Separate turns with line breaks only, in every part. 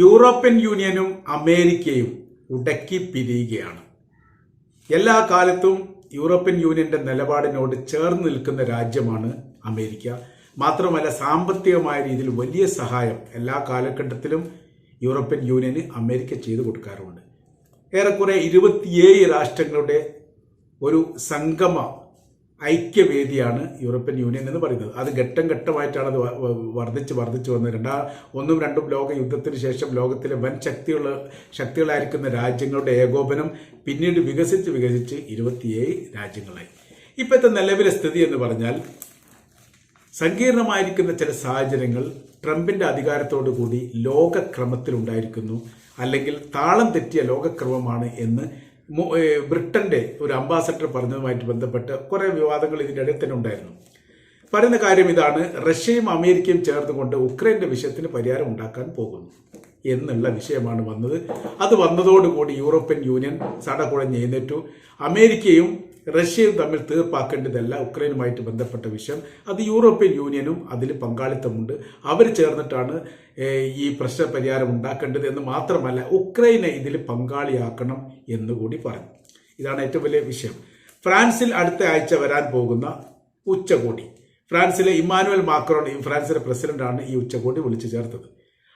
European യൂണിയനും അമേരിക്കയും ഉടക്കി പിരിയുകയാണ്. എല്ലാ കാലത്തും യൂറോപ്യൻ യൂണിയന്റെ നിലപാടിനോട് ചേർന്ന് നിൽക്കുന്ന രാജ്യമാണ് അമേരിക്ക. മാത്രമല്ല സാമ്പത്തികമായ രീതിയിൽ വലിയ സഹായം എല്ലാ കാലഘട്ടത്തിലും യൂറോപ്യൻ യൂണിയന് അമേരിക്ക ചെയ്തു കൊടുക്കാറുണ്ട്. ഏറെക്കുറെ ഇരുപത്തിയേഴ് രാഷ്ട്രങ്ങളുടെ ഒരു സംഗമ ഐക്യവേദിയാണ് യൂറോപ്യൻ യൂണിയൻ എന്ന് പറയുന്നത്. അത് ഘട്ടം ഘട്ടമായിട്ടാണ് അത് വർദ്ധിച്ച് വർദ്ധിച്ചു വന്നത്. രണ്ടാ ഒന്നും രണ്ടും ലോക യുദ്ധത്തിന് ശേഷം ലോകത്തിലെ വൻ ശക്തിയുള്ള ശക്തികളായിരിക്കുന്ന രാജ്യങ്ങളുടെ ഏകോപനം പിന്നീട് വികസിച്ച് വികസിച്ച് ഇരുപത്തിയേഴ് രാജ്യങ്ങളായി. ഇപ്പോഴത്തെ നിലവിലെ സ്ഥിതി എന്ന് പറഞ്ഞാൽ സങ്കീർണമായിരിക്കുന്ന ചില സാഹചര്യങ്ങൾ ട്രംപിന്റെ അധികാരത്തോടു കൂടി ലോകക്രമത്തിലുണ്ടായിരിക്കുന്നു. അല്ലെങ്കിൽ താളം തെറ്റിയ ലോകക്രമമാണ് എന്ന് ബ്രിട്ടന്റെ ഒരു അംബാസഡർ പറഞ്ഞതുമായിട്ട് ബന്ധപ്പെട്ട് കുറേ വിവാദങ്ങൾ ഇതിന്റെ ഇടയിൽ തന്നെ ഉണ്ടായിരുന്നു. പറയുന്ന കാര്യം ഇതാണ് റഷ്യയും അമേരിക്കയും ചേർന്നുകൊണ്ട് ഉക്രൈന്റെ വിഷയത്തിന് പരിഹാരം ഉണ്ടാക്കാൻ പോകുന്നു എന്നുള്ള വിഷയമാണ് വന്നത്. അത് വന്നതോടുകൂടി യൂറോപ്യൻ യൂണിയൻ സടകുഴഞ്ഞ് എഴുന്നേറ്റു. അമേരിക്കയും റഷ്യയും തമ്മിൽ തീർപ്പാക്കേണ്ടതല്ല ഉക്രൈനുമായിട്ട് ബന്ധപ്പെട്ട വിഷയം. അത് യൂറോപ്യൻ യൂണിയനും അതിൽ പങ്കാളിത്തമുണ്ട്. അവർ ചേർന്നിട്ടാണ് ഈ പ്രശ്നപരിഹാരം ഉണ്ടാക്കേണ്ടത് എന്ന് മാത്രമല്ല ഉക്രൈനെ ഇതിൽ പങ്കാളിയാക്കണം എന്നുകൂടി പറഞ്ഞു. ഇതാണ് ഏറ്റവും വലിയ വിഷയം. ഫ്രാൻസിൽ അടുത്ത ആഴ്ച വരാൻ പോകുന്ന ഉച്ചകോടി. ഫ്രാൻസിലെ ഇമ്മാനുവൽ മാക്രോൺ ഫ്രാൻസിലെ പ്രസിഡന്റാണ് ഈ ഉച്ചകോടി വിളിച്ചു ചേർത്തത്.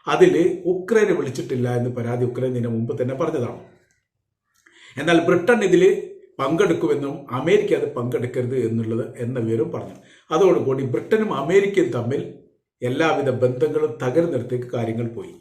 അതിൽ ഉക്രൈനെ വിളിച്ചിട്ടില്ല എന്ന് പരാതി ഉക്രൈൻ ഇതിന് മുമ്പ് തന്നെ പറഞ്ഞതാണ്. എന്നാൽ ബ്രിട്ടൻ ഇതിൽ പങ്കെടുക്കുമെന്നും അമേരിക്ക അത് പങ്കെടുക്കരുത് എന്നുള്ളത് എന്ന വിവരം പറഞ്ഞു. അതോടുകൂടി ബ്രിട്ടനും അമേരിക്കയും തമ്മിൽ എല്ലാവിധ ബന്ധങ്ങളും തകർന്നിടത്തേക്ക് കാര്യങ്ങൾ പോയി.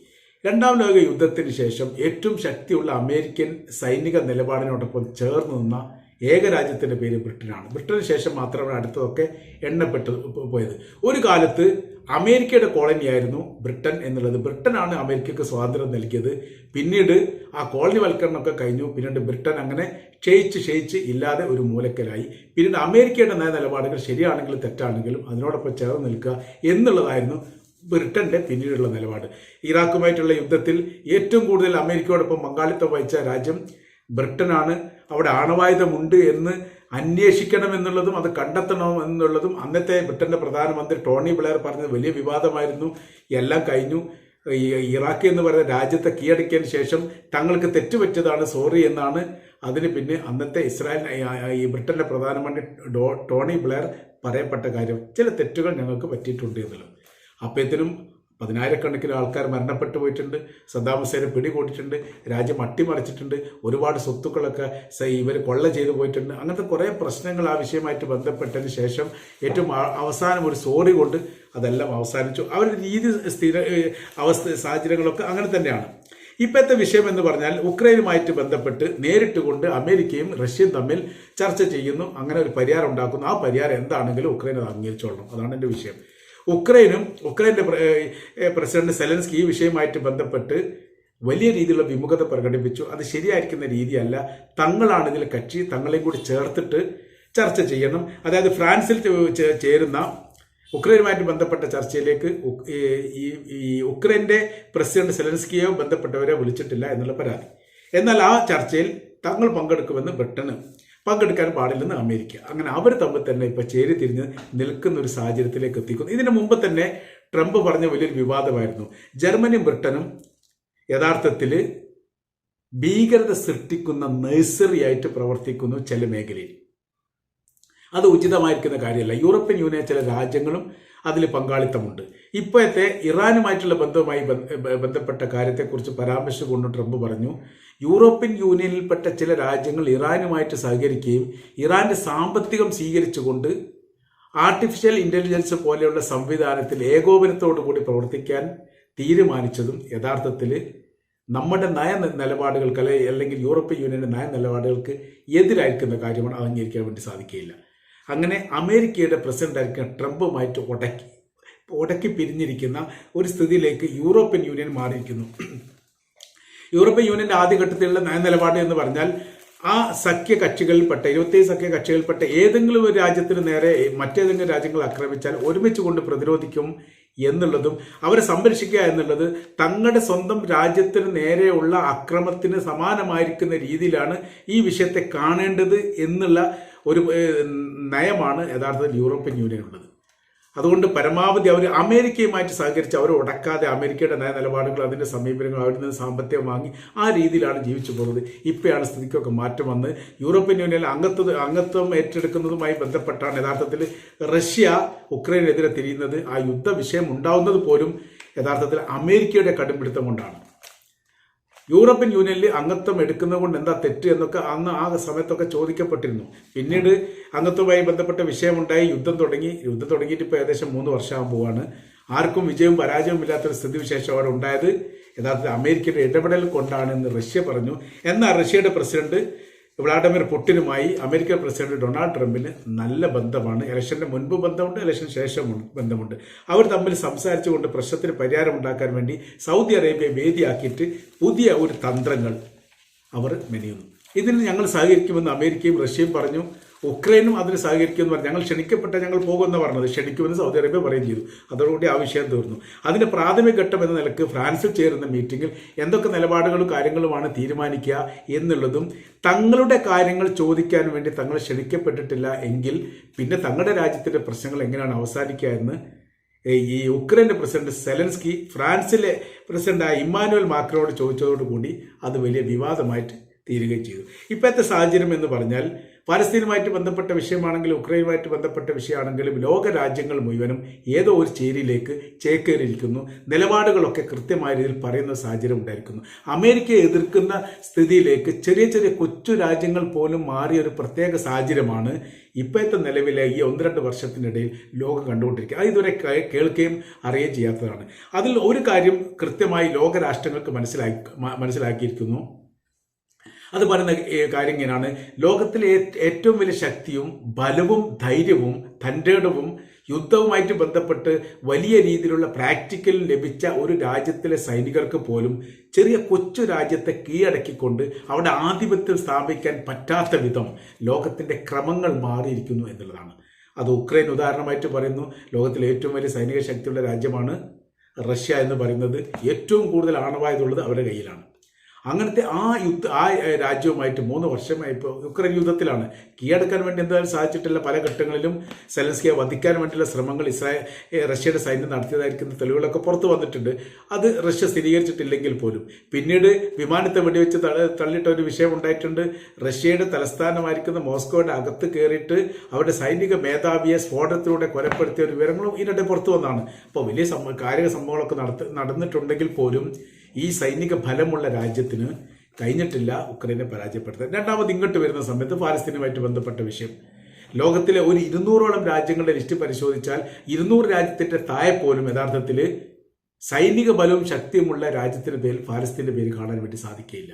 രണ്ടാം ലോക യുദ്ധത്തിന് ശേഷം ഏറ്റവും ശക്തിയുള്ള അമേരിക്കൻ സൈനിക നിലപാടിനോടൊപ്പം ചേർന്ന് നിന്ന ഏക രാജ്യത്തിന്റെ പേര് ബ്രിട്ടനാണ്. ബ്രിട്ടന് ശേഷം മാത്രമാണ് അടുത്തതൊക്കെ എണ്ണപ്പെട്ട് പോയത്. ഒരു കാലത്ത് അമേരിക്കയുടെ കോളനിയായിരുന്നു ബ്രിട്ടൻ എന്നുള്ളത്. ബ്രിട്ടനാണ് അമേരിക്കയ്ക്ക് സ്വാതന്ത്ര്യം നൽകിയത്. പിന്നീട് ആ കോളനി വൽക്കരണമൊക്കെ കഴിഞ്ഞു. പിന്നീട് ബ്രിട്ടൻ അങ്ങനെ ക്ഷയിച്ച് ക്ഷയിച്ച് ഇല്ലാതെ ഒരു മൂലക്കലായി. പിന്നീട് അമേരിക്കയുടെ നയ നിലപാടുകൾ ശരിയാണെങ്കിലും തെറ്റാണെങ്കിലും അതിനോടൊപ്പം ചേർന്ന് നിൽക്കുക എന്നുള്ളതായിരുന്നു ബ്രിട്ടന്റെ പിന്നീടുള്ള നിലപാട്. ഇറാഖുമായിട്ടുള്ള യുദ്ധത്തിൽ ഏറ്റവും കൂടുതൽ അമേരിക്കയോടൊപ്പം പങ്കാളിത്തം വഹിച്ച രാജ്യം ബ്രിട്ടനാണ്. അവിടെ ആണവായുധമുണ്ട് എന്ന് അന്വേഷിക്കണം എന്നുള്ളതും അത് കണ്ടെത്തണം എന്നുള്ളതും അന്നത്തെ ബ്രിട്ടന്റെ പ്രധാനമന്ത്രി ടോണി ബ്ലെയർ പറഞ്ഞത് വലിയ വിവാദമായിരുന്നു. എല്ലാം കഴിഞ്ഞു. ഇറാഖ് എന്ന് പറയുന്ന രാജ്യത്തെ കീഴടക്കിയതിന് ശേഷം തങ്ങൾക്ക് തെറ്റുപറ്റിയതാണ് സോറി എന്നാണ്. അതിന് പിന്നെ അന്നത്തെ ഇസ്രായേൽ ഈ ബ്രിട്ടന്റെ പ്രധാനമന്ത്രി ടോണി ബ്ലെയർ പറയപ്പെട്ട കാര്യം ചില തെറ്റുകൾ ഞങ്ങൾക്ക് പറ്റിയിട്ടുണ്ട് എന്നുള്ളത്. അപ്പോഴത്തേനും പതിനായിരക്കണക്കിന് ആൾക്കാർ മരണപ്പെട്ടു പോയിട്ടുണ്ട്. സദ്ദാം ഹുസൈനെ പിടികൂടിയിട്ടുണ്ട്. രാജ്യം അട്ടിമറിച്ചിട്ടുണ്ട്. ഒരുപാട് സ്വത്തുക്കളൊക്കെ ഇവർ കൊള്ള ചെയ്തു പോയിട്ടുണ്ട്. അങ്ങനത്തെ കുറേ പ്രശ്നങ്ങൾ ആ വിഷയമായിട്ട് ബന്ധപ്പെട്ടതിന് ശേഷം ഏറ്റവും അവസാനം ഒരു സോറി കൊണ്ട് അതെല്ലാം അവസാനിച്ചു. അവരുടെ രീതി സ്ഥിര അവസ്ഥ സാഹചര്യങ്ങളൊക്കെ അങ്ങനെ തന്നെയാണ്. ഇപ്പോഴത്തെ വിഷയം എന്ന് പറഞ്ഞാൽ ഉക്രൈനുമായിട്ട് ബന്ധപ്പെട്ട് നേരിട്ട് കൊണ്ട് അമേരിക്കയും റഷ്യയും തമ്മിൽ ചർച്ച ചെയ്യുന്നു. അങ്ങനെ ഒരു പരിഹാരം ഉണ്ടാക്കുന്നു. ആ പരിഹാരം എന്താണെങ്കിലും ഉക്രൈൻ അത് അംഗീകരിച്ചോളണം. അതാണ് എന്റെ വിഷയം. ഉക്രൈനും ഉക്രൈന്റെ പ്രസിഡന്റ് സെലൻസ്കി ഈ വിഷയമായിട്ട് ബന്ധപ്പെട്ട് വലിയ രീതിയിലുള്ള വിമുഖത പ്രകടിപ്പിച്ചു. അത് ശരിയായിരിക്കുന്ന രീതിയല്ല. തങ്ങളാണ് ഇതിൽ കക്ഷി. തങ്ങളെയും കൂടി ചേർത്തിട്ട് ചർച്ച ചെയ്യണം. അതായത് ഫ്രാൻസിൽ ചേരുന്ന ഉക്രൈനുമായിട്ട് ബന്ധപ്പെട്ട ചർച്ചയിലേക്ക് ഈ- ഉക്രൈന്റെ പ്രസിഡന്റ് സെലൻസ്കിയോ ബന്ധപ്പെട്ടവരെ വിളിച്ചിട്ടില്ല എന്നുള്ള പരാതി. എന്നാൽ ആ ചർച്ചയിൽ തങ്ങൾ പങ്കെടുക്കുമെന്ന് ബ്രിട്ടന് പങ്കെടുക്കാൻ പാടില്ലെന്ന് അമേരിക്ക. അങ്ങനെ അവർ തമ്മിൽ തന്നെ ഇപ്പൊ ചേരി തിരിഞ്ഞ് നിൽക്കുന്ന ഒരു സാഹചര്യത്തിലേക്ക് എത്തിക്കുന്നു. ഇതിനു മുമ്പ് തന്നെ ട്രംപ് പറഞ്ഞ വലിയൊരു വിവാദമായിരുന്നു. ജർമ്മനിയും ബ്രിട്ടനും യഥാർത്ഥത്തിൽ ഭീകരത സൃഷ്ടിക്കുന്ന നഴ്സറി ആയിട്ട് പ്രവർത്തിക്കുന്നു ചില മേഖലയിൽ. അത് ഉചിതമായിരിക്കുന്ന കാര്യമല്ല. യൂറോപ്യൻ യൂണിയൻ ചില രാജ്യങ്ങളും അതിൽ പങ്കാളിത്തമുണ്ട്. ഇപ്പോഴത്തെ ഇറാനുമായിട്ടുള്ള ബന്ധവുമായി ബന്ധപ്പെട്ട കാര്യത്തെക്കുറിച്ച് പരാമർശിച്ചുകൊണ്ട് ട്രംപ് പറഞ്ഞു യൂറോപ്യൻ യൂണിയനിൽപ്പെട്ട ചില രാജ്യങ്ങൾ ഇറാനുമായിട്ട് സഹകരിക്കുകയും ഇറാന്റെ സാമ്പത്തികം സ്വീകരിച്ചുകൊണ്ട് ആർട്ടിഫിഷ്യൽ ഇന്റലിജൻസ് പോലെയുള്ള സംവിധാനത്തിൽ ഏകോപനത്തോടു കൂടി പ്രവർത്തിക്കാൻ തീരുമാനിച്ചതും യഥാർത്ഥത്തിൽ നമ്മുടെ നയ നിലപാടുകൾക്ക് അല്ലെ അല്ലെങ്കിൽ യൂറോപ്യൻ യൂണിയന്റെ നയ നിലപാടുകൾക്ക് എതിരായിരിക്കുന്ന കാര്യമാണ് അംഗീകരിക്കാൻ വേണ്ടി സാധിക്കുകയില്ല. അങ്ങനെ അമേരിക്കയുടെ പ്രസിഡന്റ് ആയിരിക്കുന്ന ട്രംപുമായിട്ട് ഉടക്കി ഉടക്കി പിരിഞ്ഞിരിക്കുന്ന ഒരു സ്ഥിതിയിലേക്ക് യൂറോപ്യൻ യൂണിയൻ മാറിയിരിക്കുന്നു. യൂറോപ്യൻ യൂണിയന്റെ ആദ്യഘട്ടത്തിലുള്ള നയനിലപാട് എന്ന് പറഞ്ഞാൽ ആ സഖ്യ കക്ഷികളിൽപ്പെട്ട ഇരുപത്തിയേഴ് സഖ്യ കക്ഷികളിൽപ്പെട്ട ഏതെങ്കിലും ഒരു രാജ്യത്തിന് നേരെ മറ്റേതെങ്കിലും രാജ്യങ്ങൾ ആക്രമിച്ചാൽ ഒരുമിച്ച് കൊണ്ട് പ്രതിരോധിക്കും എന്നുള്ളതും അവരെ സംരക്ഷിക്കുക എന്നുള്ളത് തങ്ങളുടെ സ്വന്തം രാജ്യത്തിന് നേരെയുള്ള അക്രമത്തിന് സമാനമായിരിക്കുന്ന രീതിയിലാണ് ഈ വിഷയത്തെ കാണേണ്ടത് എന്നുള്ള ഒരു നയമാണ് യഥാർത്ഥത്തിൽ യൂറോപ്യൻ യൂണിയൻ ഉള്ളത് അതുകൊണ്ട് പരമാവധി അവർ അമേരിക്കയുമായിട്ട് സഹകരിച്ച് അവർ ഉടക്കാതെ അമേരിക്കയുടെ നയ നിലപാടുകൾ അതിന്റെ സമീപനങ്ങൾ അവരിൽ നിന്ന് സാമ്പത്തികം വാങ്ങി ആ രീതിയിലാണ് ജീവിച്ചു പോകുന്നത്. ഇപ്പോഴാണ് സ്ഥിതിക്കൊക്കെ മാറ്റം വന്ന് യൂറോപ്യൻ യൂണിയനിൽ അംഗത്വ അംഗത്വം ഏറ്റെടുക്കുന്നതുമായി ബന്ധപ്പെട്ടാണ് യഥാർത്ഥത്തിൽ റഷ്യ ഉക്രൈനെതിരെ തിരിയുന്നത്. ആ യുദ്ധ വിഷയം ഉണ്ടാവുന്നത് പോലും യഥാർത്ഥത്തിൽ അമേരിക്കയുടെ കടുംപിടുത്തം കൊണ്ടാണ്. യൂറോപ്യൻ യൂണിയനിൽ അംഗത്വം എടുക്കുന്നത് കൊണ്ട് എന്താ തെറ്റ് എന്നൊക്കെ അന്ന് ആ സമയത്തൊക്കെ ചോദിക്കപ്പെട്ടിരുന്നു. പിന്നീട് അംഗത്വവുമായി ബന്ധപ്പെട്ട വിഷയമുണ്ടായി യുദ്ധം തുടങ്ങി. യുദ്ധം തുടങ്ങിയിട്ട് ഇപ്പോൾ ഏകദേശം മൂന്ന് വർഷമാകാൻ പോവാണ്. ആർക്കും വിജയവും പരാജയവും ഇല്ലാത്തൊരു സ്ഥിതിവിശേഷം അവിടെ ഉണ്ടായത് യഥാർത്ഥത്തിൽ അമേരിക്കയുടെ ഇടപെടൽ കൊണ്ടാണ് എന്ന് റഷ്യ പറഞ്ഞു. എന്നാൽ റഷ്യയുടെ പ്രസിഡന്റ് വ്ളാഡിമിർ പുട്ടിനുമായി അമേരിക്കൻ പ്രസിഡന്റ് ഡൊണാൾഡ് ട്രംപിന് നല്ല ബന്ധമാണ്. ഇലക്ഷന്റെ മുൻപ് ബന്ധമുണ്ട് ഇലക്ഷൻ ശേഷം ബന്ധമുണ്ട്. അവർ തമ്മിൽ സംസാരിച്ചുകൊണ്ട് പ്രശ്നത്തിന് പരിഹാരം ഉണ്ടാക്കാൻ വേണ്ടി സൗദി അറേബ്യ വേദിയാക്കിയിട്ട് പുതിയ ഒരു തന്ത്രങ്ങൾ അവർ മെനയുന്നു. ഇതിന് ഞങ്ങൾ സഹകരിക്കുമെന്ന് അമേരിക്കയും റഷ്യയും പറഞ്ഞു. ഉക്രൈനും അതിന് സഹകരിക്കുമെന്ന് പറഞ്ഞു ഞങ്ങൾ ക്ഷണിക്കപ്പെട്ട ഞങ്ങൾ പോകുമെന്ന് പറഞ്ഞത്. ക്ഷണിക്കുമെന്ന് സൗദി അറേബ്യ പറയുകയും ചെയ്തു. അതോടുകൂടി ആ വിഷയം തീർന്നു. അതിന്റെ പ്രാഥമിക ഘട്ടം എന്ന നിലയ്ക്ക് ഫ്രാൻസിൽ ചേരുന്ന മീറ്റിംഗിൽ എന്തൊക്കെ നിലപാടുകളും കാര്യങ്ങളുമാണ് തീരുമാനിക്കുക എന്നുള്ളതും തങ്ങളുടെ കാര്യങ്ങൾ ചോദിക്കാൻ വേണ്ടി തങ്ങൾ ക്ഷണിക്കപ്പെട്ടിട്ടില്ല എങ്കിൽ പിന്നെ തങ്ങളുടെ രാജ്യത്തിന്റെ പ്രശ്നങ്ങൾ എങ്ങനെയാണ് അവസാനിക്കുക എന്ന് ഈ ഉക്രൈന്റെ പ്രസിഡന്റ് സെലൻസ്കി ഫ്രാൻസിലെ പ്രസിഡന്റായ ഇമ്മാനുവൽ മാക്രോട് ചോദിച്ചതോടുകൂടി അത് വലിയ വിവാദമായിട്ട് തീരുകയും ചെയ്തു. ഇപ്പോഴത്തെ സാഹചര്യം എന്ന് പറഞ്ഞാൽ പാലസ്തീനുമായിട്ട് ബന്ധപ്പെട്ട വിഷയമാണെങ്കിലും ഉക്രൈനുമായിട്ട് ബന്ധപ്പെട്ട വിഷയമാണെങ്കിലും ലോക രാജ്യങ്ങൾ മുഴുവനും ഏതോ ഒരു ചേരിയിലേക്ക് ചേക്കേറിയിരിക്കുന്നു. നിലപാടുകളൊക്കെ കൃത്യമായ രീതിയിൽ പറയുന്ന സാഹചര്യം ഉണ്ടായിരിക്കുന്നു. അമേരിക്കയെ എതിർക്കുന്ന സ്ഥിതിയിലേക്ക് ചെറിയ ചെറിയ കൊച്ചു രാജ്യങ്ങൾ പോലും മാറിയ ഒരു പ്രത്യേക സാഹചര്യമാണ് ഇപ്പോഴത്തെ നിലവിലെ ഈ ഒന്ന് രണ്ട് വർഷത്തിനിടയിൽ ലോകം കണ്ടുകൊണ്ടിരിക്കുക. അത് ഇതുവരെ കേൾക്കുകയും അറിയുകയും ചെയ്യാത്തതാണ്. അതിൽ ഒരു കാര്യം കൃത്യമായി ലോകരാഷ്ട്രങ്ങൾക്ക് മനസ്സിലാക്കി മനസ്സിലാക്കിയിരിക്കുന്നു. അത് പറയുന്ന കാര്യം ഇങ്ങനെയാണ്. ലോകത്തിലെ ഏറ്റവും വലിയ ശക്തിയും ബലവും ധൈര്യവും തന്റെടവും യുദ്ധവുമായിട്ട് ബന്ധപ്പെട്ട് വലിയ രീതിയിലുള്ള പ്രാക്ടിക്കൽ ലഭിച്ച ഒരു രാജ്യത്തിലെ സൈനികർക്ക് പോലും ചെറിയ കൊച്ചു രാജ്യത്തെ കീഴടക്കിക്കൊണ്ട് അവിടെ ആധിപത്യം സ്ഥാപിക്കാൻ പറ്റാത്ത വിധം ലോകത്തിന്റെ ക്രമങ്ങൾ മാറിയിരിക്കുന്നു എന്നുള്ളതാണ്. അത് ഉക്രൈൻ ഉദാഹരണമായിട്ട് പറയുന്നു ലോകത്തിലെ ഏറ്റവും വലിയ സൈനിക ശക്തിയുള്ള രാജ്യമാണ് റഷ്യ എന്ന് പറയുന്നത്. ഏറ്റവും കൂടുതൽ ആണവായതുള്ളത് അവരുടെ കയ്യിലാണ്. അങ്ങനത്തെ ആ യുദ്ധ ആ രാജ്യവുമായിട്ട് മൂന്ന് വർഷമായി ഇപ്പോൾ യുക്രൈൻ യുദ്ധത്തിലാണ്. കീഴടക്കാൻ വേണ്ടി എന്തായാലും സാധിച്ചിട്ടില്ല. പല ഘട്ടങ്ങളിലും സെലൻസ്കിയെ വധിക്കാൻ വേണ്ടിയുള്ള ശ്രമങ്ങൾ ഇസ്രായേൽ റഷ്യയുടെ സൈന്യം നടത്തിയതായിരിക്കുന്ന തെളിവുകളൊക്കെ പുറത്തു വന്നിട്ടുണ്ട്. അത് റഷ്യ സ്ഥിരീകരിച്ചിട്ടില്ലെങ്കിൽ പോലും. പിന്നീട് വിമാനത്തെ വെടിവെച്ച് തള്ളിയിട്ട ഒരു വിഷയം ഉണ്ടായിട്ടുണ്ട്. റഷ്യയുടെ തലസ്ഥാനമായിരിക്കുന്ന മോസ്കോയുടെ അകത്ത് കയറിയിട്ട് അവരുടെ സൈനിക മേധാവിയെ സ്ഫോടനത്തിലൂടെ കൊലപ്പെടുത്തിയ ഒരു വിവരങ്ങളും ഇതിനിടെ പുറത്തു വന്നതാണ് അപ്പോൾ വലിയ കാര്യ സംഭവങ്ങളൊക്കെ നടന്നിട്ടുണ്ടെങ്കിൽ പോലും ഈ സൈനിക ഫലമുള്ള രാജ്യത്തിന് കഴിഞ്ഞിട്ടില്ല ഉക്രൈനെ പരാജയപ്പെടുത്താൻ. രണ്ടാമത് ഇങ്ങോട്ട് വരുന്ന സമയത്ത് പാലസ്തീനുമായിട്ട് ബന്ധപ്പെട്ട വിഷയം. ലോകത്തിലെ ഒരു ഇരുന്നൂറോളം രാജ്യങ്ങളുടെ ലിസ്റ്റ് പരിശോധിച്ചാൽ ഇരുന്നൂറ് രാജ്യത്തിന്റെ താഴെ പോലും യഥാർത്ഥത്തിൽ സൈനിക ബലവും ശക്തിയുമുള്ള രാജ്യത്തിന്റെ പേരിൽ ഫാലസ്തീന്റെ പേര് കാണാൻ വേണ്ടി സാധിക്കുകയില്ല.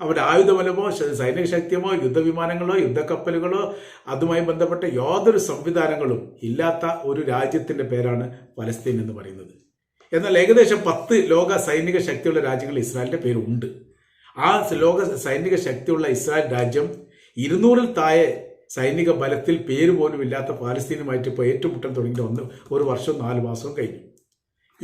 അവരുടെ ആയുധബലമോ സൈനിക ശക്തിയമോ യുദ്ധവിമാനങ്ങളോ യുദ്ധക്കപ്പലുകളോ അതുമായി ബന്ധപ്പെട്ട യാതൊരു സംവിധാനങ്ങളും ഇല്ലാത്ത ഒരു രാജ്യത്തിന്റെ പേരാണ് ഫലസ്തീൻ എന്ന് പറയുന്നത്. എന്നാൽ ഏകദേശം പത്ത് ലോക സൈനിക ശക്തിയുള്ള രാജ്യങ്ങൾ ഇസ്രായേലിന്റെ പേരുണ്ട്. ആ ലോക സൈനിക ശക്തിയുള്ള ഇസ്രായേൽ രാജ്യം ഇരുന്നൂറിൽ താഴെ സൈനിക ബലത്തിൽ പേര് പോലും ഇല്ലാത്ത പാലസ്തീനുമായിട്ട് ഇപ്പോൾ ഏറ്റുമുട്ടൽ തുടങ്ങിയിട്ട് ഒന്ന് ഒരു വർഷവും നാല് മാസവും കഴിഞ്ഞു.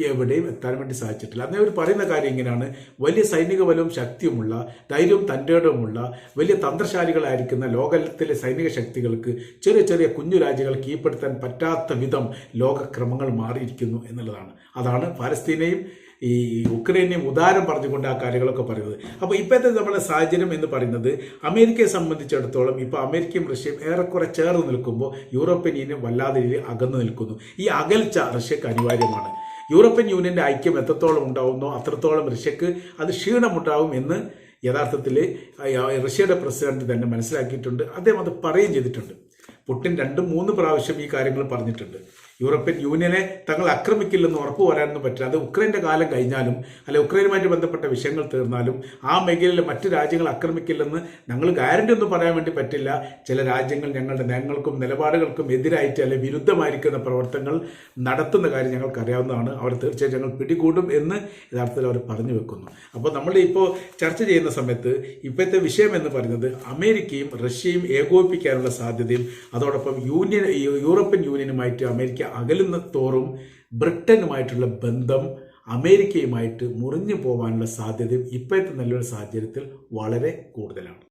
എവിടെയും എത്താൻ വേണ്ടി സാധിച്ചിട്ടില്ല. അന്നേ അവർ പറയുന്ന കാര്യം ഇങ്ങനെയാണ്. വലിയ സൈനിക ബലവും ശക്തിയുമുള്ള ധൈര്യവും തന്റെടവുമുള്ള വലിയ തന്ത്രശാലികളായിരിക്കുന്ന ലോകത്തിലെ സൈനിക ശക്തികൾക്ക് ചെറിയ ചെറിയ കുഞ്ഞു രാജ്യങ്ങൾ കീഴ്പ്പെടുത്താൻ പറ്റാത്ത വിധം ലോകക്രമങ്ങൾ മാറിയിരിക്കുന്നു എന്നുള്ളതാണ്. അതാണ് പാലസ്തീനെയും ഈ ഉക്രൈനെയും ഉദാരം പറഞ്ഞുകൊണ്ട് ആ കാര്യങ്ങളൊക്കെ പറയുന്നത്. അപ്പോൾ ഇപ്പോഴത്തെ നമ്മുടെ സാഹചര്യം എന്ന് പറയുന്നത് അമേരിക്കയെ സംബന്ധിച്ചിടത്തോളം ഇപ്പോൾ അമേരിക്കയും റഷ്യയും ഏറെക്കുറെ ചേർന്ന് നിൽക്കുമ്പോൾ യൂറോപ്യൻ യൂണിയൻ വല്ലാതെ അകന്നു നിൽക്കുന്നു. ഈ അകൽച്ച റഷ്യക്ക് അനിവാര്യമാണ്. യൂറോപ്യൻ യൂണിയന്റെ ഐക്യം എത്രത്തോളം ഉണ്ടാവുന്നോ അത്രത്തോളം റഷ്യക്ക് അത് ക്ഷീണമുണ്ടാവും എന്ന് യഥാർത്ഥത്തിൽ റഷ്യയുടെ പ്രസിഡന്റ് തന്നെ മനസ്സിലാക്കിയിട്ടുണ്ട്. അദ്ദേഹം അത് പറയുകയും ചെയ്തിട്ടുണ്ട്. പുട്ടിൻ രണ്ടും മൂന്ന് പ്രാവശ്യം ഈ കാര്യങ്ങൾ പറഞ്ഞിട്ടുണ്ട്. യൂറോപ്യൻ യൂണിയനെ തങ്ങൾ ആക്രമിക്കില്ലെന്ന് ഉറപ്പു വരാനൊന്നും പറ്റില്ല. അത് ഉക്രൈന്റെ കാലം കഴിഞ്ഞാലും അല്ലെ ഉക്രൈനുമായിട്ട് ബന്ധപ്പെട്ട വിഷയങ്ങൾ തീർന്നാലും ആ മേഖലയിലെ മറ്റു രാജ്യങ്ങൾ ആക്രമിക്കില്ലെന്ന് ഞങ്ങൾ ഗ്യാരണ്ടി ഒന്നും പറയാൻ വേണ്ടി പറ്റില്ല. ചില രാജ്യങ്ങൾ ഞങ്ങളുടെ നയങ്ങൾക്കും നിലപാടുകൾക്കും എതിരായിട്ട് അല്ലെ വിരുദ്ധമായിരിക്കുന്ന പ്രവർത്തനങ്ങൾ നടത്തുന്ന കാര്യം ഞങ്ങൾക്ക് അറിയാവുന്നതാണ് അവർ തീർച്ചയായും ഞങ്ങൾ പിടികൂടും എന്ന് യഥാർത്ഥത്തിൽ അവർ പറഞ്ഞു വെക്കുന്നു. അപ്പോൾ നമ്മൾ ഇപ്പോൾ ചർച്ച ചെയ്യുന്ന സമയത്ത് ഇപ്പോഴത്തെ വിഷയം എന്ന് പറയുന്നത് അമേരിക്കയും റഷ്യയും ഏകോപിപ്പിക്കാനുള്ള സാധ്യതയും അതോടൊപ്പം യൂണിയൻ യൂറോപ്യൻ യൂണിയനുമായിട്ട് അകലുന്ന തോറും ബ്രിട്ടനുമായിട്ടുള്ള ബന്ധം അമേരിക്കയുമായിട്ട് മുറിഞ്ഞു പോകാനുള്ള സാധ്യതയും ഇപ്പോഴത്തെ നല്ലൊരു സാഹചര്യത്തിൽ വളരെ കൂടുതലാണ്.